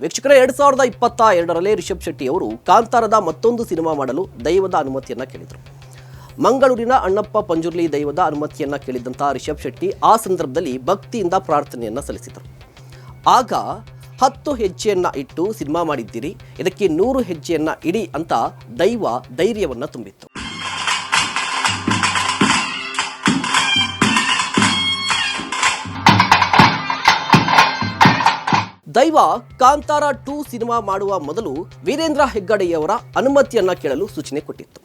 ವೀಕ್ಷಕರೇ, ಎರಡ್ ಸಾವಿರದ ಇಪ್ಪತ್ತ ಎರಡರಲ್ಲಿ ರಿಷಬ್ ಶೆಟ್ಟಿ ಅವರು ಕಾಂತಾರದ ಮತ್ತೊಂದು ಸಿನಿಮಾ ಮಾಡಲು ದೈವದ ಅನುಮತಿಯನ್ನ ಕೇಳಿದರು. ಮಂಗಳೂರಿನ ಅಣ್ಣಪ್ಪ ಪಂಜುರ್ಲಿ ದೈವದ ಅನುಮತಿಯನ್ನ ಕೇಳಿದಂತಹ ರಿಷಬ್ ಶೆಟ್ಟಿ ಆ ಸಂದರ್ಭದಲ್ಲಿ ಭಕ್ತಿಯಿಂದ ಪ್ರಾರ್ಥನೆಯನ್ನ ಸಲ್ಲಿಸಿದರು. ಆಗ ಹತ್ತು ಹೆಜ್ಜೆಯನ್ನ ಇಟ್ಟು ಸಿನಿಮಾ ಮಾಡಿದ್ದೀರಿ, ಇದಕ್ಕೆ ನೂರು ಹೆಜ್ಜೆಯನ್ನ ಇಡಿ ಅಂತ ದೈವ ಧೈರ್ಯವನ್ನ ತುಂಬಿತ್ತು. ದೈವ ಕಾಂತಾರ ಟೂ ಸಿನಿಮಾ ಮಾಡುವ ಮೊದಲು ವೀರೇಂದ್ರ ಹೆಗ್ಗಡೆಯವರ ಅನುಮತಿಯನ್ನ ಕೇಳಲು ಸೂಚನೆ ಕೊಟ್ಟಿತ್ತು.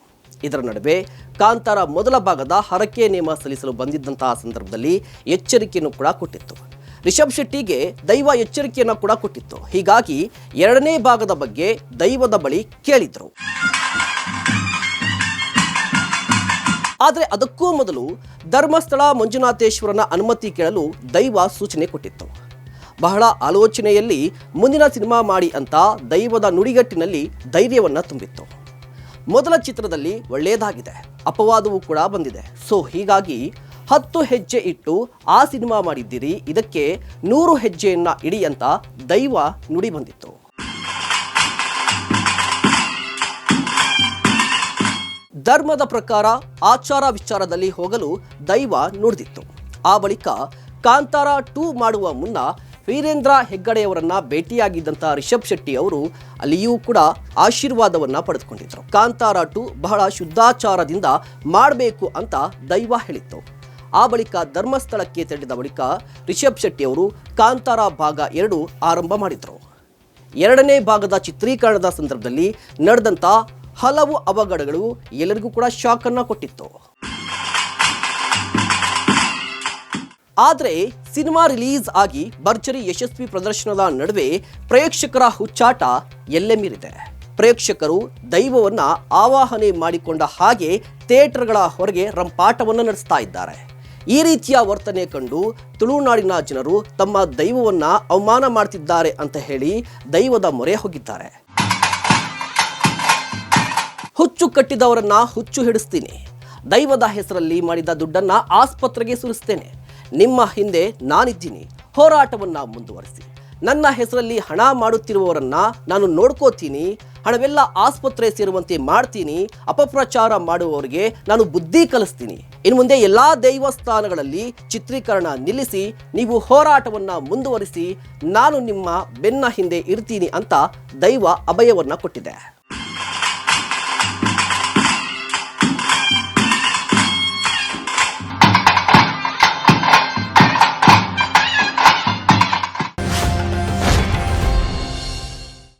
ಇದರ ನಡುವೆ ಕಾಂತಾರ ಮೊದಲ ಭಾಗದ ಹರಕೆ ನೇಮ ಸಲ್ಲಿಸಲು ಬಂದಿದ್ದಂತಹ ಸಂದರ್ಭದಲ್ಲಿ ಎಚ್ಚರಿಕೆಯನ್ನು ಕೂಡ ಕೊಟ್ಟಿತ್ತು. ರಿಷಬ್ ಶೆಟ್ಟಿಗೆ ದೈವ ಎಚ್ಚರಿಕೆಯನ್ನು ಕೂಡ ಕೊಟ್ಟಿತ್ತು. ಹೀಗಾಗಿ ಎರಡನೇ ಭಾಗದ ಬಗ್ಗೆ ದೈವದ ಬಳಿ ಕೇಳಿದ್ರು. ಆದರೆ ಅದಕ್ಕೂ ಮೊದಲು ಧರ್ಮಸ್ಥಳ ಮಂಜುನಾಥೇಶ್ವರನ ಅನುಮತಿ ಕೇಳಲು ದೈವ ಸೂಚನೆ ಕೊಟ್ಟಿತ್ತು. ಬಹಳ ಆಲೋಚನೆಯಲ್ಲಿ ಮುಂದಿನ ಸಿನಿಮಾ ಮಾಡಿ ಅಂತ ದೈವದ ನುಡಿಗಟ್ಟಿನಲ್ಲಿ ಧೈರ್ಯವನ್ನು ತುಂಬಿತ್ತು. ಮೊದಲ ಚಿತ್ರದಲ್ಲಿ ಒಳ್ಳೆಯದಾಗಿದೆ ಅಪವಾದವೂ ಕೂಡ ಬಂದಿದೆ. ಸೊ, ಹೀಗಾಗಿ ಹತ್ತು ಹೆಜ್ಜೆ ಇಟ್ಟು ಆ ಸಿನಿಮಾ ಮಾಡಿದ್ದೀರಿ, ಇದಕ್ಕೆ ನೂರು ಹೆಜ್ಜೆಯನ್ನ ಇಡಿ ಅಂತ ದೈವ ನುಡಿ ಬಂದಿತ್ತು. ಧರ್ಮದ ಪ್ರಕಾರ ಆಚಾರ ವಿಚಾರದಲ್ಲಿ ಹೋಗಲು ದೈವ ನುಡಿದಿತ್ತು. ಆ ಬಳಿಕ ಕಾಂತಾರ ಟೂ ಮಾಡುವ ಮುನ್ನ ವೀರೇಂದ್ರ ಹೆಗ್ಗಡೆಯವರನ್ನ ಭೇಟಿಯಾಗಿದ್ದಂತಹ ರಿಷಬ್ ಶೆಟ್ಟಿ ಅವರು ಅಲ್ಲಿಯೂ ಕೂಡ ಆಶೀರ್ವಾದವನ್ನ ಪಡೆದುಕೊಂಡಿದ್ರು. ಕಾಂತಾರ ಟು ಬಹಳ ಶುದ್ಧಾಚಾರದಿಂದ ಮಾಡಬೇಕು ಅಂತ ದೈವ ಹೇಳಿತ್ತು. ಆ ಬಳಿಕ ಧರ್ಮಸ್ಥಳಕ್ಕೆ ತೆರಳಿದ ಬಳಿಕ ರಿಷಬ್ ಶೆಟ್ಟಿ ಅವರು ಕಾಂತಾರ ಭಾಗ ಎರಡು ಆರಂಭ ಮಾಡಿದರು. ಎರಡನೇ ಭಾಗದ ಚಿತ್ರೀಕರಣದ ಸಂದರ್ಭದಲ್ಲಿ ನಡೆದಂಥ ಹಲವು ಅವಘಡಗಳು ಎಲ್ಲರಿಗೂ ಕೂಡ ಶಾಕ್ ಅನ್ನ ಕೊಟ್ಟಿತ್ತು. ಆದರೆ ಸಿನಿಮಾ ರಿಲೀಸ್ ಆಗಿ ಭರ್ಜರಿ ಯಶಸ್ವಿ ಪ್ರದರ್ಶನದ ನಡುವೆ ಪ್ರೇಕ್ಷಕರ ಹುಚ್ಚಾಟ ಎಲ್ಲೆ ಮೀರಿದೆ. ಪ್ರೇಕ್ಷಕರು ದೈವವನ್ನ ಆವಾಹನೆ ಮಾಡಿಕೊಂಡ ಹಾಗೆ ಥಿಯೇಟರ್ಗಳ ಹೊರಗೆ ರಂಪಾಟವನ್ನು ನಡೆಸ್ತಾ ಇದ್ದಾರೆ. ಈ ರೀತಿಯ ವರ್ತನೆ ಕಂಡು ತುಳುನಾಡಿನ ಜನರು ತಮ್ಮ ದೈವವನ್ನ ಅವಮಾನ ಮಾಡ್ತಿದ್ದಾರೆ ಅಂತ ಹೇಳಿ ದೈವದ ಮೊರೆ ಹೋಗಿದ್ದಾರೆ. ಹುಚ್ಚು ಕಟ್ಟಿದವರನ್ನ ಹುಚ್ಚು ಹಿಡಿಸ್ತೀನಿ. ದೈವದ ಹೆಸರಲ್ಲಿ ಮಾಡಿದ ದುಡ್ಡನ್ನ ಆಸ್ಪತ್ರೆಗೆ ಸುರಿಸ್ತೇನೆ. ನಿಮ್ಮ ಹಿಂದೆ ನಾನಿದ್ದೀನಿ. ಹೋರಾಟವನ್ನು ಮುಂದುವರಿಸಿ. ನನ್ನ ಹೆಸರಲ್ಲಿ ಹಣ ಮಾಡುತ್ತಿರುವವರನ್ನ ನಾನು ನೋಡ್ಕೋತೀನಿ. ಹಣವೆಲ್ಲ ಆಸ್ಪತ್ರೆ ಸೇರುವಂತೆ ಮಾಡ್ತೀನಿ. ಅಪಪ್ರಚಾರ ಮಾಡುವವರಿಗೆ ನಾನು ಬುದ್ಧಿ ಕಲಿಸ್ತೀನಿ. ಇನ್ನು ಮುಂದೆ ಎಲ್ಲ ದೈವಸ್ಥಾನಗಳಲ್ಲಿ ಚಿತ್ರೀಕರಣ ನಿಲ್ಲಿಸಿ, ನೀವು ಹೋರಾಟವನ್ನು ಮುಂದುವರಿಸಿ, ನಾನು ನಿಮ್ಮ ಬೆನ್ನ ಹಿಂದೆ ಇರ್ತೀನಿ ಅಂತ ದೈವ ಅಭಯವನ್ನು ಕೊಟ್ಟಿದೆ.